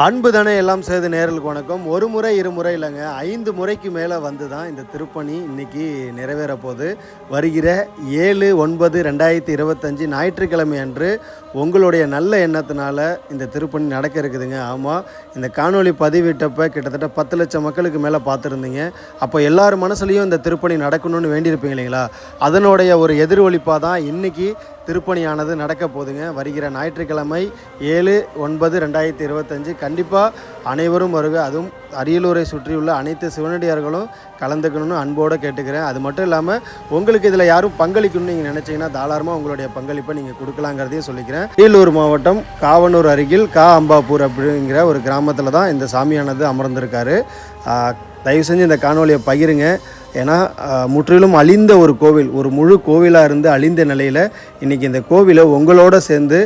அன்பு தானே எல்லாம் செய்து நேரலுக்கு வணக்கம். ஒரு முறை இருமுறை இல்லைங்க. ஐந்து முறைக்கு மேலே வந்து தான் இந்த திருப்பணி இன்னைக்கு நிறைவேற போது வருகிற ஏழு ஒன்பது ரெண்டாயிரத்தி இருபத்தஞ்சி ஞாயிற்றுக்கிழமை அன்று உங்களுடைய நல்ல எண்ணத்தினால இந்த திருப்பணி நடக்க இருக்குதுங்க. ஆமாம் இந்த காணொளி பதிவிட்டப்ப கிட்டத்தட்ட பத்து லட்சம் மக்களுக்கு மேலே பார்த்துருந்தீங்க. அப்போ எல்லார் மனசுலையும் இந்த திருப்பணி நடக்கணும்னு வேண்டியிருப்பீங்க இல்லைங்களா? அதனுடைய ஒரு எதிரொலிப்பாக தான் இன்றைக்கி திருப்பணியானது நடக்க போகுதுங்க. வருகிற ஞாயிற்றுக்கிழமை ஏழு ஒன்பது ரெண்டாயிரத்தி இருபத்தஞ்சு கண்டிப்பாக அனைவரும் வருக. அதுவும் அரியலூரை சுற்றியுள்ள அனைத்து சிவனடியார்களும் கலந்துக்கணும்னு அன்போடு கேட்டுக்கிறேன். அது மட்டும் இல்லாமல் உங்களுக்கு இதில் யாரும் பங்களிக்கணும்னு நீங்கள் நினச்சிங்கன்னா தாராளமாக உங்களுடைய பங்களிப்பை நீங்கள் கொடுக்கலாங்கிறதையும் சொல்லிக்கிறேன். அரியலூர் மாவட்டம் காவனூர் அருகில் கா அம்பாப்பூர் அப்படிங்கிற ஒரு கிராமத்தில் தான் இந்த சாமியானது அமர்ந்திருக்காரு. தயவு செஞ்சு இந்த காணொலியை பகிருங்க. ஏன்னா முற்றிலும் அழிந்த ஒரு கோவில் ஒரு முழு கோவிலாக இருந்து அழிந்த நிலையில் இன்றைக்கி இந்த கோவிலை உங்களோட சேர்ந்து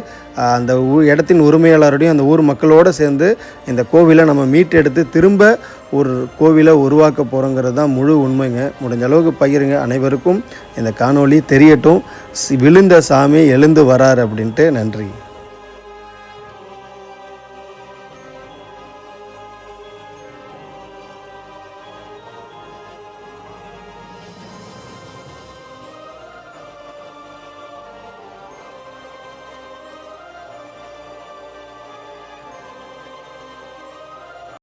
அந்த இடத்தின் உரிமையாளரோடையும் அந்த ஊர் மக்களோடு சேர்ந்து இந்த கோவிலை நம்ம மீட்டெடுத்து திரும்ப ஒரு கோவிலை உருவாக்க போகிறோங்கிறது தான் முழு உண்மைங்க. முடிஞ்ச அளவுக்கு பகிருங்க அனைவருக்கும். இந்த காணொளி தெரியட்டும். விழுந்த சாமி எழுந்து வரார் அப்படின்ட்டு நன்றி.